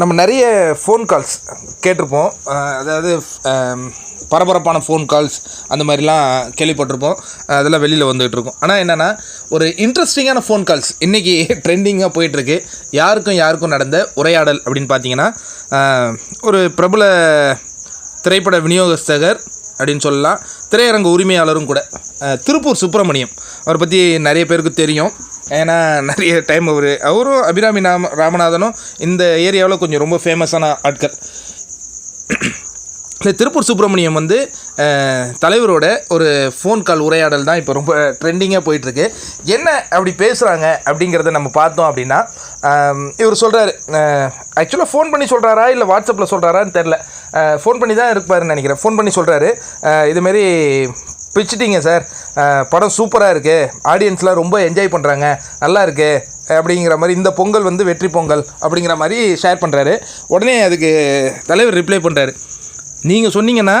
நம்ம நிறைய phone calls கேட்டிருப்போம். அதாவது பரபரப்பான ஃபோன் கால்ஸ் அந்த மாதிரிலாம் கேள்விப்பட்டிருப்போம். அதெல்லாம் வெளியில் வந்துகிட்டு இருக்கும். ஆனால் என்னென்னா ஒரு இன்ட்ரெஸ்டிங்கான ஃபோன் கால்ஸ் இன்றைக்கி ட்ரெண்டிங்காக போயிட்டுருக்கு. யாருக்கும் யாருக்கும் நடந்த உரையாடல் அப்படின்னு பார்த்தீங்கன்னா ஒரு பிரபல திரைப்பட விநியோகஸ்தகர் அப்படின்னு சொல்லலாம் திரையரங்க உரிமையாளரும் கூட. திருப்பூர் சுப்பிரமணியம். அவரை பற்றி நிறைய பேருக்கு தெரியும். ஏன்னா நிறைய டைம் அவர் அவரும் அபிராமி ராம ராமநாதனும் இந்த ஏரியாவில் கொஞ்சம் ரொம்ப ஃபேமஸான ஆட்கள். திருப்பூர் சுப்பிரமணியம் வந்து தலைவரோட ஒரு ஃபோன் கால் உரையாடல் தான் இப்போ ரொம்ப ட்ரெண்டிங்காக போயிட்டுருக்கு. என்ன அப்படி பேசுகிறாங்க அப்படிங்கிறத நம்ம பார்த்தோம் அப்படின்னா இவர் சொல்கிறாரு ஆக்சுவலாக ஃபோன் பண்ணி சொல்கிறாரா இல்லை வாட்ஸ்அப்பில் சொல்கிறாரான்னு தெரில ஃபோன் பண்ணி தான் இருப்பாருன்னு நினைக்கிறேன். ஃபோன் பண்ணி சொல்கிறாரு இதுமாரி பிச்சுட்டிங்க சார் படம் சூப்பராக இருக்குது ஆடியன்ஸ்லாம் ரொம்ப என்ஜாய் பண்ணுறாங்க நல்லா இருக்குது அப்படிங்கிற மாதிரி இந்த பொங்கல் வந்து வெற்றி பொங்கல் அப்படிங்கிற மாதிரி ஷேர் பண்ணுறாரு உடனே அதுக்கு தலைவர் ரிப்ளை பண்ணுறாரு நீங்கள் சொன்னீங்கன்னா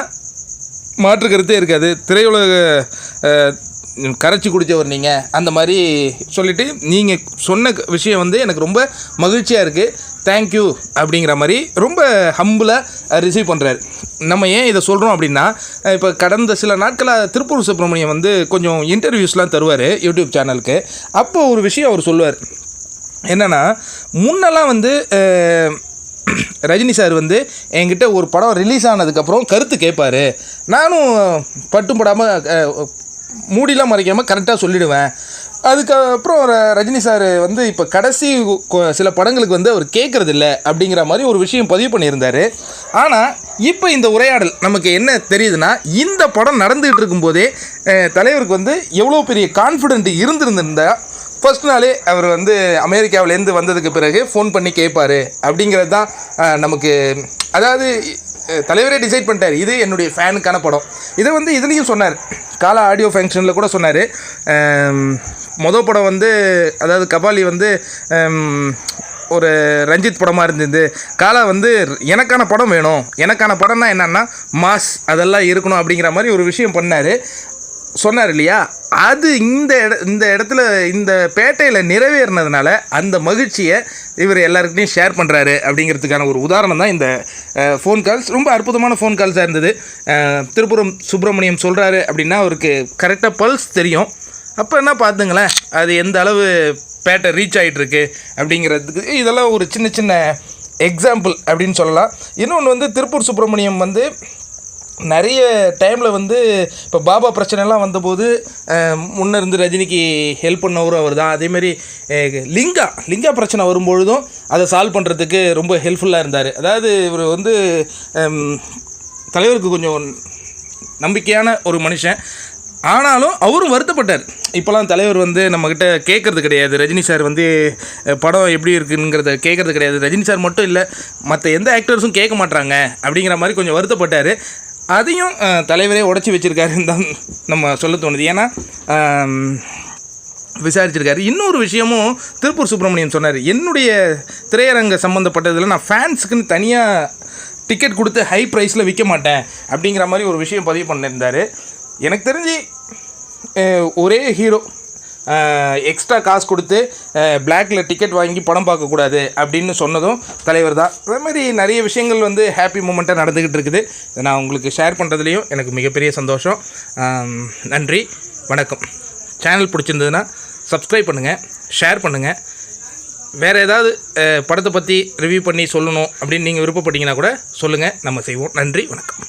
மாற்று கருத்தே இருக்காது. திரையுலக கரைச்சி குடித்தவர் நீங்கள் அந்த மாதிரி சொல்லிவிட்டு நீங்கள் சொன்ன விஷயம் வந்து எனக்கு ரொம்ப மகிழ்ச்சியாக இருக்குது தேங்க்யூ அப்படிங்கிற மாதிரி ரொம்ப ஹம்பிளாக ரிசீவ் பண்ணுறாரு நம்ம ஏன் இதை சொல்கிறோம் அப்படின்னா இப்போ கடந்த சில நாட்களாக திருப்பூர் சுப்பிரமணியம் வந்து கொஞ்சம் இன்டர்வியூஸ்லாம் தருவார் யூடியூப் சேனலுக்கு அப்போது ஒரு விஷயம் அவர் சொல்லுவார். என்னென்னா முன்னெல்லாம் வந்து ரஜினி சார் வந்து என்கிட்ட ஒரு படம் ரிலீஸ் ஆனதுக்கப்புறம் கருத்து கேட்பாரு. நானும் பட்டும் படாமல் மூடிலாம் மறைக்காமல் கரெக்டாக சொல்லிவிடுவேன் அதுக்கப்புறம் ர- ரஜினி சார் வந்து இப்போ கடைசி சில படங்களுக்கு வந்து அவர் கேட்குறதில்ல அப்படிங்கிற மாதிரி ஒரு விஷயம் பதிவு பண்ணியிருந்தார். ஆனால் இப்போ இந்த உரையாடல் நமக்கு என்ன தெரியுதுன்னா இந்த படம் நடந்துகிட்டு இருக்கும்போதே தலைவருக்கு வந்து எவ்வளோ பெரிய கான்ஃபிடென்ட் இருந்திருந்திருந்தா ஃபர்ஸ்ட் நாளே அவர் வந்து அமெரிக்காவிலேருந்து வந்ததுக்கு பிறகு ஃபோன் பண்ணி கேட்பார். அப்படிங்கிறது தான் நமக்கு அதாவது தலைவரே டிசைட் பண்ணிட்டார். இது என்னுடைய ஃபேனுக்கான படம். இதை வந்து இதுலேயும் சொன்னார். காலா ஆடியோ ஃபங்க்ஷனில் கூட சொன்னார். மொதல் படம் வந்து அதாவது கபாலி வந்து ஒரு ரஞ்சித் படமாக இருந்தது. காலா வந்து எனக்கான படம் வேணும். எனக்கான படம்னா என்னென்னா மாஸ். அதெல்லாம் இருக்கணும் அப்படிங்கிற மாதிரி ஒரு விஷயம் பண்ணார். சொன்னார் இல்லையா? அது இந்த இட இந்த இடத்துல இந்த பேட்டையில் நிறைவேறினதுனால அந்த மகிழ்ச்சியை இவர் எல்லாருக்கிட்டையும் ஷேர் பண்ணுறாரு அப்படிங்கிறதுக்கான ஒரு உதாரணம் தான் இந்த ஃபோன் கால்ஸ் ரொம்ப அற்புதமான ஃபோன் கால்ஸாக இருந்தது. திருப்புரம் சுப்பிரமணியம் சொல்கிறாரு அப்படின்னா அவருக்கு கரெக்டாக பல்ஸ் தெரியும். அப்போ என்ன பார்த்துங்களேன் அது எந்த அளவு பேட்டை ரீச் ஆகிட்டுருக்கு அப்படிங்கிறதுக்கு இதெல்லாம் ஒரு சின்ன சின்ன எக்ஸாம்பிள் அப்படின்னு சொல்லலாம். இன்னொன்று வந்து திருப்பூர் சுப்பிரமணியம் வந்து நிறைய டைமில் வந்து இப்போ பாபா பிரச்சனைலாம் வந்தபோது முன்னே இருந்து ரஜினிக்கு ஹெல்ப் பண்ணவரும் அவர் தான் அதேமாரி லிங்கா லிங்கா பிரச்சனை வரும்பொழுதும் அதை சால்வ் பண்ணுறதுக்கு ரொம்ப ஹெல்ப்ஃபுல்லாக இருந்தார். அதாவது இவர் வந்து தலைவருக்கு கொஞ்சம் நம்பிக்கையான ஒரு மனுஷன். ஆனாலும் அவரும் வருத்தப்பட்டார். இப்போலாம் தலைவர் வந்து நம்மக்கிட்ட கேட்குறது கிடையாது. ரஜினி சார் வந்து படம் எப்படி இருக்குங்கிறத கேட்குறது கிடையாது. ரஜினி சார் மட்டும் இல்லை மற்ற எந்த ஆக்டர்ஸும் கேட்க மாட்றாங்க அப்படிங்கிற மாதிரி கொஞ்சம் வருத்தப்பட்டார். அதையும் தலைவரே உடச்சி வச்சுருக்காருன்னு தான் நம்ம சொல்ல தோணுது. ஏன்னா விசாரிச்சிருக்காரு. இன்னொரு விஷயமும் திருப்பூர் சுப்பிரமணியம் சொன்னார். என்னுடைய திரையரங்க சம்மந்தப்பட்டதில் நான் ஃபேன்ஸுக்குன்னு தனியாக டிக்கெட் கொடுத்து ஹை ப்ரைஸில் விற்க மாட்டேன் அப்படிங்கிற மாதிரி ஒரு விஷயம் பதிவு பண்ணியிருந்தார் எனக்கு தெரிஞ்சு ஒரே ஹீரோ எக்ஸ்ட்ரா காசு கொடுத்து பிளாக்கில் டிக்கெட் வாங்கி படம் பார்க்கக்கூடாது அப்படின்னு சொன்னதும் தலைவர் தான். அதே மாதிரி நிறைய விஷயங்கள் வந்து ஹாப்பி மூமெண்ட்டாக நடந்துக்கிட்டு இருக்குது. இதை நான் உங்களுக்கு ஷேர் பண்ணுறதுலையும் எனக்கு மிகப்பெரிய சந்தோஷம். நன்றி வணக்கம். சேனல் பிடிச்சிருந்ததுன்னா சப்ஸ்கிரைப் பண்ணுங்கள் ஷேர் பண்ணுங்கள் வேறு ஏதாவது படத்தை பற்றி ரிவ்யூ பண்ணி சொல்லணும் அப்படின்னு நீங்கள் விருப்பப்பட்டீங்கன்னா கூட சொல்லுங்கள் நம்ம செய்வோம். நன்றி வணக்கம்.